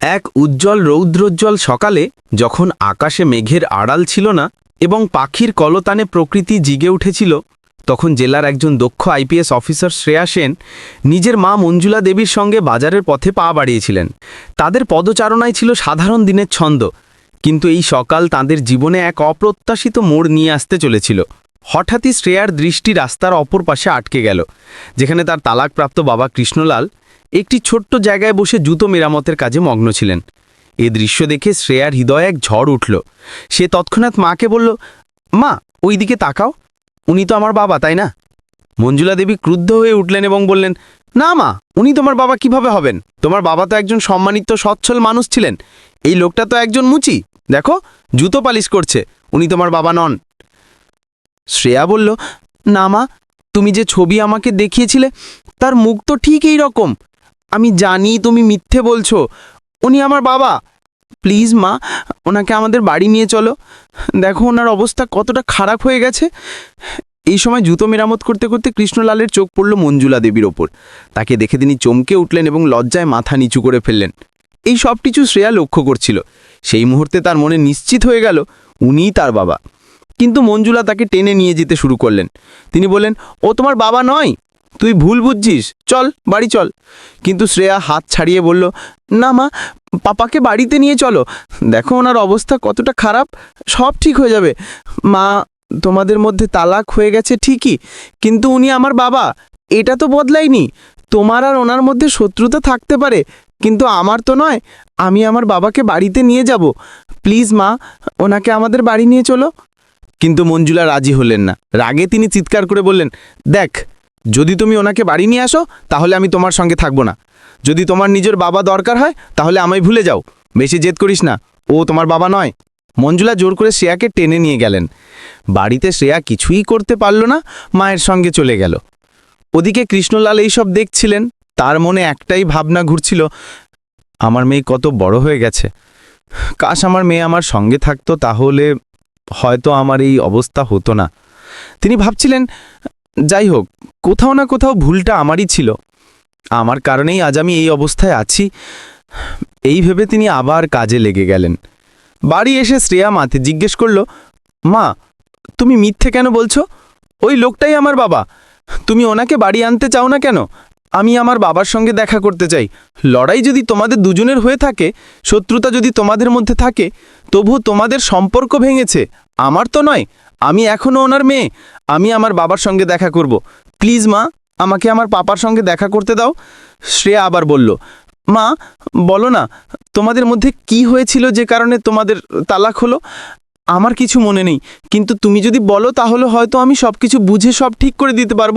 এক উজ্জ্বল রৌদ্রোজ্জ্বল সকালে যখন আকাশে মেঘের আড়াল ছিল না এবং পাখির কলতানে প্রকৃতি জিগে উঠেছিল, তখন জেলার একজন দক্ষ আইপিএস অফিসার শ্রেয়া সেন নিজের মা মঞ্জুলা দেবীর সঙ্গে বাজারের পথে পা বাড়িয়েছিলেন। তাদের পদচারণায় ছিল সাধারণ দিনের ছন্দ, কিন্তু এই সকাল তাদের জীবনে এক অপ্রত্যাশিত মোড় নিয়ে আসতে চলেছিল। হঠাৎই শ্রেয়ার দৃষ্টি রাস্তার অপর পাশে আটকে গেল, যেখানে তার তালাকপ্রাপ্ত বাবা কৃষ্ণলাল একটি ছোট্ট জায়গায় বসে জুতো মেরামতের কাজে মগ্ন ছিলেন। এ দৃশ্য দেখে শ্রেয়ার হৃদয়ে এক ঝড় উঠল। সে তৎক্ষণাৎ মাকে বলল, মা ওই দিকে তাকাও। উনি তো আমার বাবা, তাই না? মঞ্জুলা দেবী ক্রুদ্ধ হয়ে উঠলেন এবং বললেন, না মা, উনি তোমার বাবা কীভাবে হবেন? তোমার বাবা তো একজন সম্মানিত, সচ্ছল মানুষ ছিলেন। এই লোকটা তো একজন মুচি। দেখো, জুতো পালিশ করছে। উনি তোমার বাবা নন। শ্রেয়া বলল, না মা, তুমি যে ছবি আমাকে দেখিয়েছিলে, তার মুখ তো ঠিক এই রকম। আমি জানি তুমি মিথ্যে বলছো। উনি আমার বাবা। প্লিজ মা, ওনাকে আমাদের বাড়ি নিয়ে চলো। দেখো ওনার অবস্থা কতটা খারাপ হয়ে গেছে। এই সময় জুতো মেরামত করতে করতে কৃষ্ণলালের চোখ পড়ল মঞ্জুলা দেবীর ওপর। তাকে দেখে তিনি চমকে উঠলেন এবং লজ্জায় মাথা নিচু করে ফেললেন। এই সব কিছু শ্রেয়া লক্ষ্য করছিল। সেই মুহূর্তে তার মনে নিশ্চিত হয়ে গেল, উনিই তার বাবা। কিন্তু মঞ্জুলা তাকে টেনে নিয়ে যেতে শুরু করলেন। তিনি বললেন, ও তোমার বাবা নয়? তুই ভুল বুঝছিস। চল, বাড়ি চল। কিন্তু শ্রেয়া হাত ছাড়িয়ে বলল, না মা, পাপাকে বাড়িতে নিয়ে চলো। দেখো ওনার অবস্থা কতটা খারাপ, সব ঠিক হয়ে যাবে। মা, তোমাদের মধ্যে তালাক হয়ে গেছে ঠিকই, কিন্তু উনি আমার বাবা। এটা তো বদলায়নি। তোমার আর ওনার মধ্যে শত্রুতা থাকতে পারে, কিন্তু আমার তো নয়। আমি আমার বাবাকে বাড়িতে নিয়ে যাব। প্লিজ মা, ওনাকে আমাদের বাড়ি নিয়ে চলো। কিন্তু মঞ্জুলা রাজি হলেন না। রাগে তিনি চিৎকার করে বললেন, দেখ যদি তুমি ওনাকে বাড়ি নিয়ে আসো, তাহলে আমি তোমার সঙ্গে থাকব না। যদি তোমার নিজের বাবা দরকার হয়, তাহলে আমায় ভুলে যাও। বেশি জেদ করিস না। ও তোমার বাবা নয়। মঞ্জুলা জোর করে শ্রেয়াকে টেনে নিয়ে গেলেন। বাড়িতে শ্রেয়া কিছুই করতে পারল না, মায়ের সঙ্গে চলে গেল। ওদিকে কৃষ্ণলাল এইসব দেখছিলেন, তার মনে একটাই ভাবনা ঘুরছিল, আমার মেয়ে কত বড় হয়ে গেছে। কাশ আমার মেয়ে আমার সঙ্গে থাকতো, তাহলে হয়তো আমার এই অবস্থা হতো না। তিনি ভাবছিলেন যাই হোক কোথাও না কোথাও ভুলটা আমারই ছিল। আমার কারণেই আজ আমি এই অবস্থায় আছি। এই ভেবে তিনি আবার কাজে লেগে গেলেন। বাড়ি এসে শ্রেয়া মাতে জিজ্ঞেস করল, মা, তুমি মিথ্যে কেন বলছো? ওই লোকটাই আমার বাবা। তুমি ওনাকে বাড়ি আনতে চাও না কেন? আমি আমার বাবার সঙ্গে দেখা করতে চাই। লড়াই যদি তোমাদের দুজনের হয়ে থাকে, শত্রুতা যদি তোমাদের মধ্যে থাকে তবু তোমাদের সম্পর্ক ভেঙেছে। আমার তো নয়, আমি এখনও ওনার মেয়ে। আমি আমার বাবার সঙ্গে দেখা করব। প্লিজ মা, আমাকে আমার পাপার সঙ্গে দেখা করতে দাও। শ্রেয়া আবার বলল, মা, বলো না, তোমাদের মধ্যে কি হয়েছিল যে কারণে তোমাদের তালাক হলো? আমার কিছু মনে নেই, কিন্তু তুমি যদি বলো তাহলে হয়তো আমি সব কিছু বুঝে সব ঠিক করে দিতে পারব।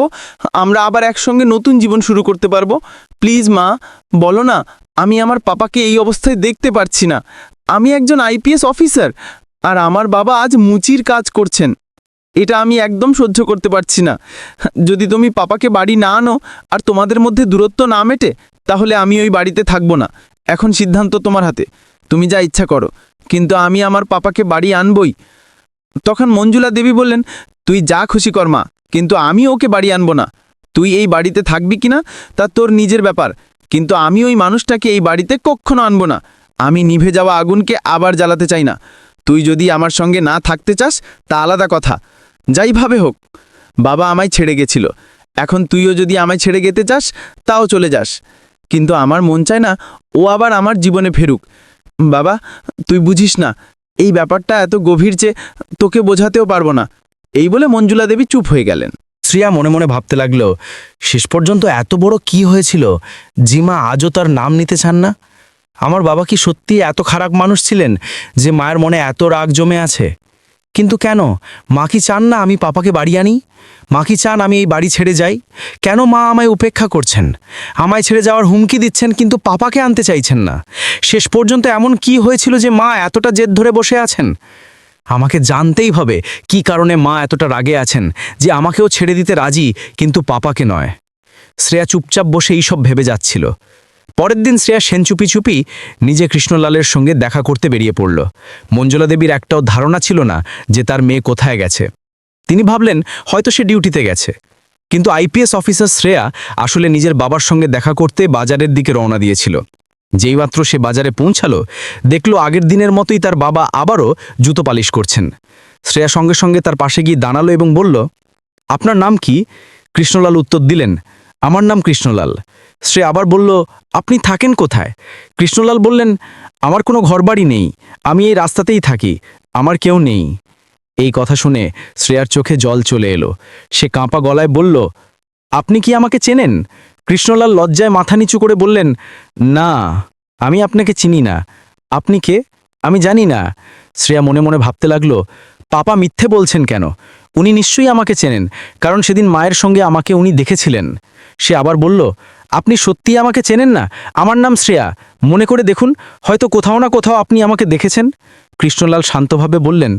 আমরা আবার একসঙ্গে নতুন জীবন শুরু করতে পারব। প্লিজ মা, বলো না, আমি আমার পাপাকে এই অবস্থায় দেখতে পারছি না। আমি একজন আইপিএস অফিসার, আর আমার বাবা আজ মুচির কাজ করছেন। এটা আমি একদম সহ্য করতে পারছি না। যদি তুমি পাপাকে বাড়ি না আনো আর তোমাদের মধ্যে দূরত্ব না মেটে, তাহলে আমি ওই বাড়িতে থাকব না। এখন সিদ্ধান্ত তোমার হাতে। তুমি যা ইচ্ছা করো। কিন্তু আমি আমার পাপাকে বাড়ি আনবই। তখন মঞ্জুলা দেবী বললেন, তুই যা খুশি কর মা, কিন্তু আমি ওকে বাড়ি আনব না। তুই এই বাড়িতে থাকবি কিনা, তা তোর নিজের ব্যাপার। কিন্তু আমি ওই মানুষটাকে এই বাড়িতে কখনো আনব না। আমি নিভে যাওয়া আগুনকে আবার জ্বালাতে চাই না। তুই যদি আমার সঙ্গে না থাকতে চাস, তা আলাদা কথা। যাইভাবে হোক, বাবা আমায় ছেড়ে গেছিল। এখন তুইও যদি আমায় ছেড়ে যেতে চাস, তাও চলে যাস। কিন্তু আমার মন চায় না, ও আবার আমার জীবনে ফেরুক। বাবা, তুই বুঝিস না, এই ব্যাপারটা এত গভীর যে তোকে বোঝাতেও পারব না। এই বলে মঞ্জুলা দেবী চুপ হয়ে গেলেন। শ্রিয়া মনে মনে ভাবতে লাগল, শেষ পর্যন্ত এত বড় কি হয়েছিল? জিমা আজও তার নাম নিতে চান না? আমার বাবা কি সত্যি এত খারাপ মানুষ ছিলেন যে মায়ের মনে এত রাগ জমে আছে? কিন্তু কেন? মা কি চান না আমি পাপাকে বাড়ি আনি? মা কি চান আমি এই বাড়ি ছেড়ে যাই? কেন মা আমায় উপেক্ষা করছেন? আমায় ছেড়ে যাওয়ার হুমকি দিচ্ছেন কিন্তু পাপাকে আনতে চাইছেন না। শেষ পর্যন্ত এমন কি হয়েছিল যে মা এতটা জেদ ধরে বসে আছেন? আমাকে জানতেই হবে কি কারণে মা এতটা রাগে আছেন যে আমাকেও ছেড়ে দিতে রাজি কিন্তু পাপাকে নয়। শ্রেয়া চুপচাপ বসে এইসব ভেবে যাচ্ছিল। পরের দিন শ্রেয়া সেন চুপি চুপি নিজে কৃষ্ণলালের সঙ্গে দেখা করতে বেরিয়ে পড়ল। মঞ্জুলা দেবীর একটাও ধারণা ছিল না যে তার মেয়ে কোথায় গেছে। তিনি ভাবলেন, হয়তো সে ডিউটিতে গেছে। কিন্তু আইপিএস অফিসার শ্রেয়া আসলে নিজের বাবার সঙ্গে দেখা করতে বাজারের দিকে রওনা দিয়েছিল। যেই মাত্র সে বাজারে পৌঁছালো, দেখল আগের দিনের মতোই তার বাবা আবারও জুতো পালিশ করছেন। শ্রেয়া সঙ্গে সঙ্গে তার পাশে গিয়ে দাঁড়াল এবং বলল, আপনার নাম কি? কৃষ্ণলাল উত্তর দিলেন আমার নাম কৃষ্ণলাল। শ্রেয়া আবার বলল, আপনি থাকেন কোথায়? কৃষ্ণলাল বললেন, আমার কোনো ঘরবাড়ি নেই, আমি এই রাস্তাতেই থাকি, আমার কেউ নেই। এই কথা শুনে শ্রেয়ার চোখে জল চলে এলো। সে কাঁপা গলায় বলল, আপনি কি আমাকে চেনেন? কৃষ্ণলাল লজ্জায় মাথা নিচু করে বললেন, না, আমি আপনাকে চিনি না। আপনি কে? আমি জানি না। শ্রেয়া মনে মনে ভাবতে লাগল, পাপা মিথ্যে বলছেন কেন? উনি নিশ্চয়ই আমাকে চেনেন, কারণ সেদিন মায়ের সঙ্গে আমাকে উনি দেখেছিলেন। সে আবার বলল, আপনি সত্যিই আমাকে চেনেন না? আমার নাম শ্রেয়া। মনে করে দেখুন, হয়তো কোথাও না কোথাও আপনি আমাকে দেখেছেন। কৃষ্ণলাল শান্তভাবে বললেন,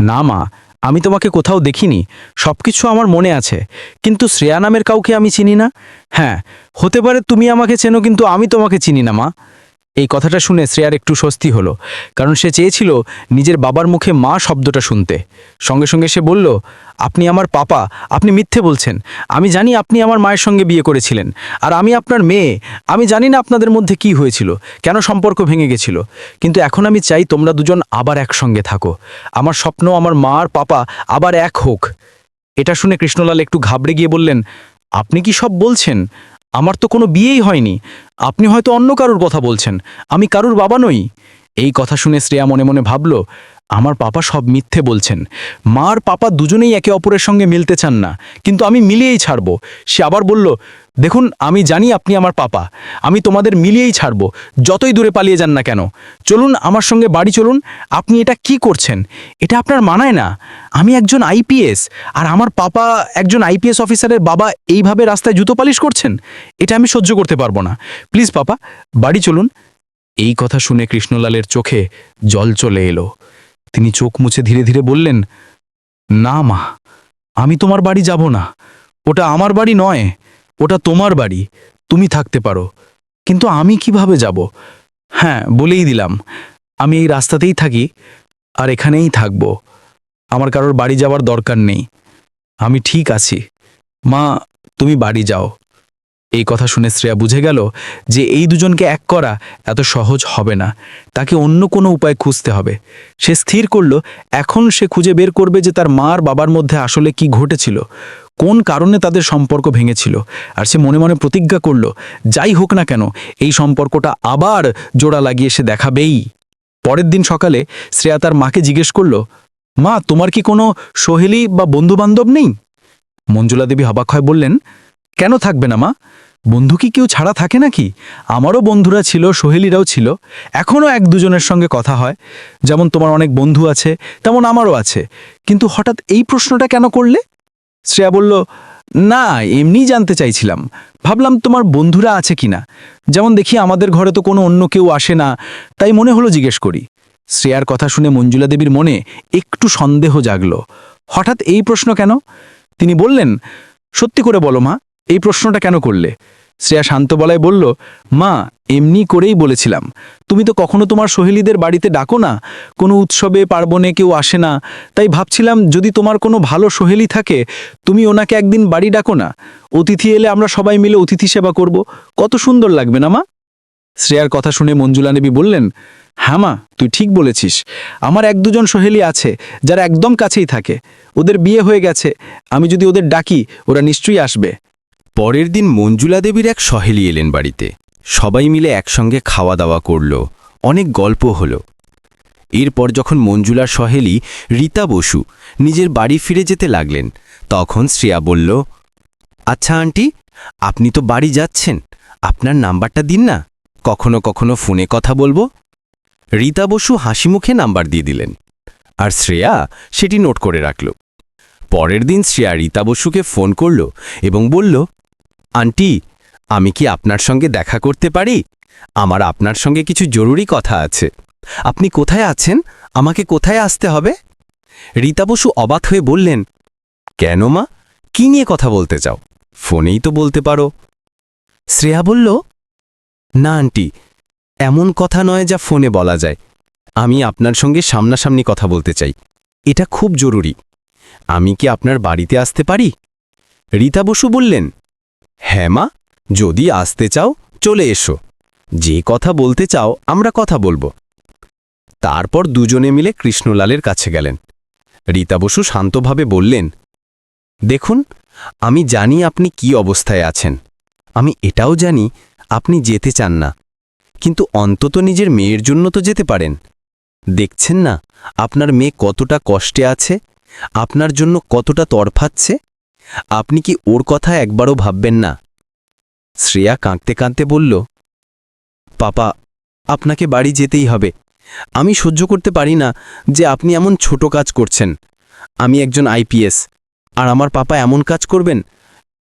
না মা, আমি তোমাকে কোথাও দেখিনি। সবকিছু আমার মনে আছে। কিন্তু শ্রেয়া নামের কাউকে আমি চিনি না? হ্যাঁ হতে পারে তুমি আমাকে চেনো, কিন্তু আমি তোমাকে চিনি না মা। এই কথাটা শুনে শ্রেয়ার একটু স্বস্তি হলো, কারণ সে চেয়েছিল নিজের বাবার মুখে মা শব্দটা শুনতে। সঙ্গে সঙ্গে সে বলল, আপনি আমার পাপা, আপনি মিথ্যে বলছেন। আমি জানি আপনি আমার মায়ের সঙ্গে বিয়ে করেছিলেন। আর আমি আপনার মেয়ে। আমি জানি না আপনাদের মধ্যে কি হয়েছিল, কেন সম্পর্ক ভেঙে গেছিল। কিন্তু এখন আমি চাই তোমরা দুজন আবার একসঙ্গে থাকো। আমার স্বপ্ন আমার মা আর পাপা আবার এক হোক। এটা শুনে কৃষ্ণলাল একটু ঘাবড়ে গিয়ে বললেন, আপনি কি সব বলছেন? আমার তো কোনো বিয়েই হয়নি। আপনি হয়তো অন্য কারুর কথা বলছেন। আমি কারুর বাবা নই। এই কথা শুনে শ্রেয়া মনে মনে ভাবল, আমার পাপা সব মিথ্যে বলছেন। মার পাপা দুজনেই একে অপরের সঙ্গে মিলতে চান না। কিন্তু আমি মিলিয়েই ছাড়ব। সে আবার বলল দেখুন, আমি জানি আপনি আমার পাপা। আমি তোমাদের মিলিয়েই ছাড়ব। যতই দূরে পালিয়ে যান না কেন। চলুন, আমার সঙ্গে বাড়ি চলুন। আপনি এটা কি করছেন? এটা আপনার মানায় না। আমি একজন আইপিএস আর আমার পাপা একজন আইপিএস অফিসারের বাবা এইভাবে রাস্তায় জুতো পালিশ করছেন? এটা আমি সহ্য করতে পারব না। প্লিজ, পাপা, বাড়ি চলুন। এই কথা শুনে কৃষ্ণলালের চোখে জল চলে এলো। তিনি চোখ মুছে ধীরে ধীরে বললেন, না মা, আমি তোমার বাড়ি যাব না। ওটা আমার বাড়ি নয়। ওটা তোমার বাড়ি, তুমি থাকতে পারো। কিন্তু আমি কীভাবে যাব? হ্যাঁ বলেই দিলাম। আমি এই রাস্তাতেই থাকি আর এখানেই থাকব। আমার কারোর বাড়ি যাওয়ার দরকার নেই। আমি ঠিক আছি। মা, তুমি বাড়ি যাও। এই কথা শুনে শ্রেয়া বুঝে গেল যে এই দুজনকে এক করা এত সহজ হবে না। তাকে অন্য কোনো উপায় খুঁজতে হবে। সে স্থির করল, এখন সে খুঁজে বের করবে যে তার মা আর বাবার মধ্যে আসলে কি ঘটেছিল। কোন কারণে তাদের সম্পর্ক ভেঙেছিল? আর সে মনে মনে প্রতিজ্ঞা করল, যাই হোক না কেন, এই সম্পর্কটা আবার জোড়া লাগিয়ে সে দেখাবেই। পরের দিন সকালে শ্রেয়া তার মাকে জিজ্ঞেস করল, মা, তোমার কি কোনো সহেলি বা বন্ধুবান্ধব নেই? মঞ্জুলা দেবী হবাক হয় বললেন, কেন থাকবে না মা? বন্ধু কি কেউ ছাড়া থাকে নাকি? আমারও বন্ধুরা ছিল, সোহেলিরাও ছিল। এখনও এক দুজনের সঙ্গে কথা হয়। যেমন তোমার অনেক বন্ধু আছে, তেমন আমারও আছে। কিন্তু হঠাৎ এই প্রশ্নটা কেন করলে? শ্রেয়া বলল, না এমনি জানতে চাইছিলাম। ভাবলাম তোমার বন্ধুরা আছে কিনা। যেমন দেখি আমাদের ঘরে তো কোনো অন্য কেউ আসে না, তাই মনে হলো জিজ্ঞেস করি। শ্রেয়ার কথা শুনে মঞ্জুলা দেবীর মনে একটু সন্দেহ জাগল। হঠাৎ এই প্রশ্ন কেন? তিনি বললেন, সত্যি করে বলো মা, এই প্রশ্নটা কেন করলে? শ্রেয়া শান্ত বলায় বলল, মা, এমনি করেই বলেছিলাম। তুমি তো কখনো তোমার সহেলীদের বাড়িতে ডাকো না। কোনো উৎসবে, পার্বণে কেউ আসে না। তাই ভাবছিলাম, যদি তোমার কোনো ভালো সহেলি থাকে, তুমি ওনাকে একদিন বাড়ি ডাকো না। অতিথি এলে আমরা সবাই মিলে অতিথি সেবা করব। কত সুন্দর লাগবে না, মা? শ্রেয়ার কথা শুনে মঞ্জুলা দেবী বললেন হ্যাঁ মা, তুই ঠিক বলেছিস। আমার এক দুজন সহেলি আছে, যারা একদম কাছেই থাকে। ওদের বিয়ে হয়ে গেছে। আমি যদি ওদের ডাকি, ওরা নিশ্চয়ই আসবে। পরের দিন মঞ্জুলা দেবীর এক সহেলি এলেন বাড়িতে। সবাই মিলে একসঙ্গে খাওয়া দাওয়া করল। অনেক গল্প হল। এরপর যখন মঞ্জুলার সহেলি, রীতা বসু, নিজের বাড়ি ফিরে যেতে লাগলেন, তখন শ্রেয়া বলল আচ্ছা আন্টি, আপনি তো বাড়ি যাচ্ছেন। আপনার নাম্বারটা দিন না। কখনো কখনো ফোনে কথা বলব? রীতা বসু হাসি মুখে নাম্বার দিয়ে দিলেন, আর শ্রেয়া সেটি নোট করে রাখল। পরের দিন শ্রেয়া রীতা বসুকে ফোন করল এবং বলল আন্টি, আমি কি আপনার সঙ্গে দেখা করতে পারি? আমার আপনার সঙ্গে কিছু জরুরি কথা আছে। আপনি কোথায় আছেন? আমাকে কোথায় আসতে হবে? রীতা বসু অবাক হয়ে বললেন, কেন মা? কি নিয়ে কথা বলতে চাও? ফোনেই তো বলতে পারো। শ্রেয়া বলল, না আন্টি, এমন কথা নয় যা ফোনে বলা যায়। আমি আপনার সঙ্গে সামনাসামনি কথা বলতে চাই। এটা খুব জরুরি। আমি কি আপনার বাড়িতে আসতে পারি? রীতা বসু বললেন হ্যাঁ মা, যদি আসতে চাও, চলে এসো। যে কথা বলতে চাও, আমরা কথা বলব। তারপর দুজনে মিলে কৃষ্ণলালের কাছে গেলেন। রীতা বসু শান্তভাবে বললেন, দেখুন, আমি জানি আপনি কি অবস্থায় আছেন। আমি এটাও জানি, আপনি যেতে চান না। কিন্তু অন্তত নিজের মেয়ের জন্য তো যেতে পারেন। দেখছেন না, আপনার মেয়ে কতটা কষ্টে আছে, আপনার জন্য কতটা তরফাচ্ছে আপনি কি ওর কথা একবারও ভাববেন না? শ্রেয়া কাঁদতে কাঁদতে বলল, পাপা, আপনাকে বাড়ি যেতেই হবে। আমি সহ্য করতে পারি না যে আপনি এমন ছোট কাজ করছেন। আমি একজন আইপিএস আর আমার পাপা এমন কাজ করবেন,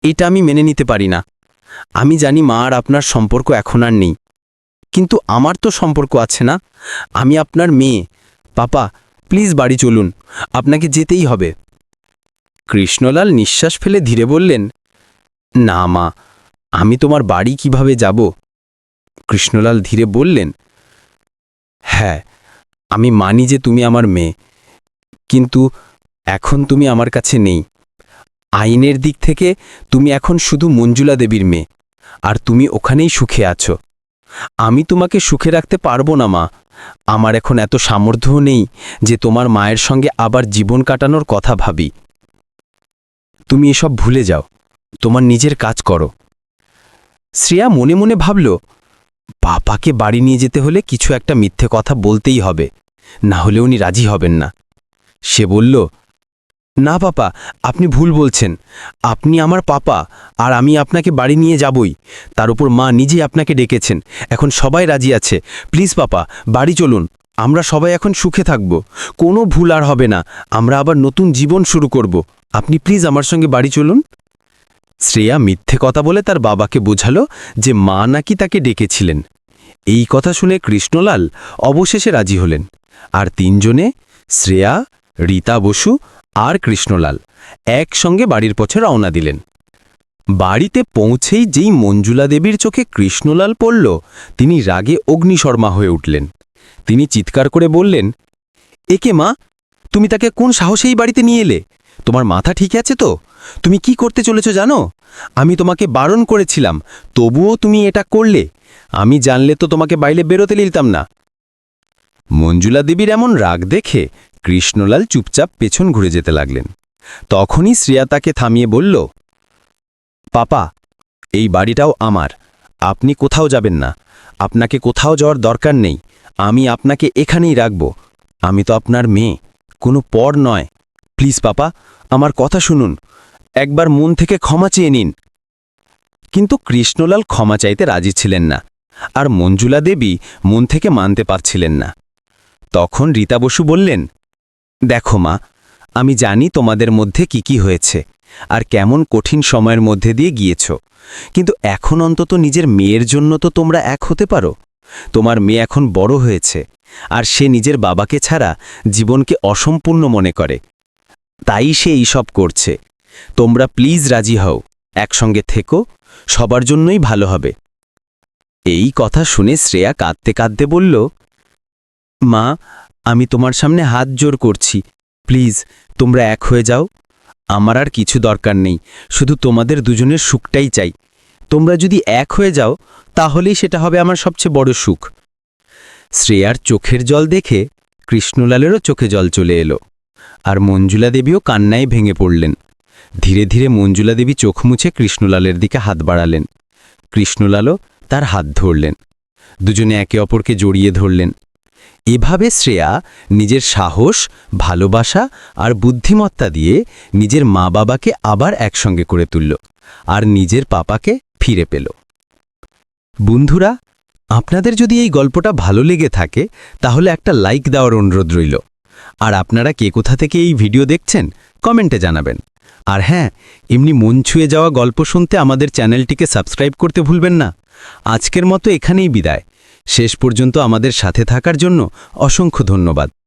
এটা আমি মেনে নিতে পারি না। আমি জানি মা আর আপনার সম্পর্ক এখন আর নেই। কিন্তু আমার তো সম্পর্ক আছে না। আমি আপনার মেয়ে। পাপা, প্লিজ বাড়ি চলুন। আপনাকে যেতেই হবে। কৃষ্ণলাল নিঃশ্বাস ফেলে ধীরে বললেন, না মা, আমি তোমার বাড়ি কীভাবে যাব? কৃষ্ণলাল ধীরে বললেন হ্যাঁ আমি মানি যে তুমি আমার মেয়ে, কিন্তু এখন তুমি আমার কাছে নেই। আইনের দিক থেকে তুমি এখন শুধু মঞ্জুলা দেবীর মেয়ে, আর তুমি ওখানেই সুখে আছো। আমি তোমাকে সুখে রাখতে পারব না মা, আমার এখন এত সামর্থ্যও নেই যে তোমার মায়ের সঙ্গে আবার জীবন কাটানোর কথা ভাবি। তুমি এসব ভুলে যাও। তোমার নিজের কাজ করো। শ্রেয়া মনে মনে ভাবল পাপাকে বাড়ি নিয়ে যেতে হলে কিছু একটা মিথ্যে কথা বলতেই হবে, না হলে উনি রাজি হবেন না। সে বলল, না পাপা, আপনি ভুল বলছেন। আপনি আমার পাপা, আর আমি আপনাকে বাড়ি নিয়ে যাবই। তার উপর মা নিজেই আপনাকে ডেকেছেন। এখন সবাই রাজি আছে। প্লিজ পাপা, বাড়ি চলুন। আমরা সবাই এখন সুখে থাকব। কোনো ভুল আর হবে না। আমরা আবার নতুন জীবন শুরু করব। আপনি প্লিজ আমার সঙ্গে বাড়ি চলুন। শ্রেয়া মিথ্যে কথা বলে তার বাবাকে বোঝালো যে মা নাকি তাকে ডেকেছিলেন। এই কথা শুনে কৃষ্ণলাল অবশেষে রাজি হলেন। আর তিনজনে, শ্রেয়া, রীতা বসু আর কৃষ্ণলাল, একসঙ্গে বাড়ির পথে রওনা দিলেন। বাড়িতে পৌঁছেই যেই মঞ্জুলা দেবীর চোখে কৃষ্ণলাল পড়ল, তিনি রাগে অগ্নিশর্মা হয়ে উঠলেন। তিনি চিৎকার করে বললেন একে মা? তুমি তাকে কোন সাহসেই বাড়িতে নিয়ে এলে? তোমার মাথা ঠিক আছে তো? তুমি কি করতে চলেছ জানো? আমি তোমাকে বারণ করেছিলাম, তবুও তুমি এটা করলে। আমি জানলে তো তোমাকে বাইরে বেরোতে দিতাম না। মঞ্জুলা দেবীর এমন রাগ দেখে কৃষ্ণলাল চুপচাপ পেছন ঘুরে যেতে লাগলেন। তখনই শ্রেয়া তাকে থামিয়ে বলল, পাপা, এই বাড়িটাও আমার। আপনি কোথাও যাবেন না। আপনাকে কোথাও যাওয়ার দরকার নেই। আমি আপনাকে এখানেই রাখব। আমি তো আপনার মেয়ে। কোনো পর নয়। প্লিজ পাপা, আমার কথা শুনুন। একবার মন থেকে ক্ষমা চেয়ে নিন। কিন্তু কৃষ্ণলাল ক্ষমা চাইতে রাজি ছিলেন না, আর মঞ্জুলা দেবী মন থেকে মানতে পারছিলেন না। তখন রীতা বসু বললেন, দেখো মা, আমি জানি তোমাদের মধ্যে কি কি হয়েছে, আর কেমন কঠিন সময়ের মধ্যে দিয়ে গিয়েছ, কিন্তু এখন অন্তত নিজের মেয়ের জন্য তো তোমরা এক হতে পারো। তোমার মেয়ে এখন বড় হয়েছে, আর সে নিজের বাবাকে ছাড়া জীবনকে অসম্পূর্ণ মনে করে। তাই সে এইসব করছে। তোমরা প্লিজ রাজি হও, একসঙ্গে থেকো, সবার জন্যই ভালো হবে। এই কথা শুনে শ্রেয়া কাঁদতে কাঁদতে বলল, মা, আমি তোমার সামনে হাত জোর করছি। প্লিজ, তোমরা এক হয়ে যাও। আমার আর কিছু দরকার নেই। শুধু তোমাদের দুজনের সুখটাই চাই। তোমরা যদি এক হয়ে যাও, তাহলেই সেটা হবে আমার সবচেয়ে বড় সুখ। শ্রেয়ার চোখের জল দেখে কৃষ্ণলালেরও চোখে জল চলে এলো। আর মঞ্জুলা দেবীও কান্নায় ভেঙে পড়লেন। ধীরে ধীরে মঞ্জুলা দেবী চোখ মুছে কৃষ্ণলালের দিকে হাত বাড়ালেন। কৃষ্ণলালও তার হাত ধরলেন। দুজনে একে অপরকে জড়িয়ে ধরলেন। এভাবে শ্রেয়া নিজের সাহস, ভালোবাসা আর বুদ্ধিমত্তা দিয়ে নিজের মা বাবাকে আবার একসঙ্গে করে তুলল আর নিজের পাপাকে ফিরে পেল। বন্ধুরা, আপনাদের যদি এই গল্পটা ভালো লেগে থাকে, তাহলে একটা লাইক দেওয়ার অনুরোধ রইল। আর আপনারা কে কোথা থেকে এই ভিডিও দেখছেন, কমেন্টে জানাবেন। আর হ্যাঁ এমনি মন ছুঁয়ে যাওয়া গল্প শুনতে আমাদের চ্যানেলটিকে সাবস্ক্রাইব করতে ভুলবেন না। আজকের মতো এখানেই বিদায়। শেষ পর্যন্ত আমাদের সাথে থাকার জন্য অসংখ্য ধন্যবাদ।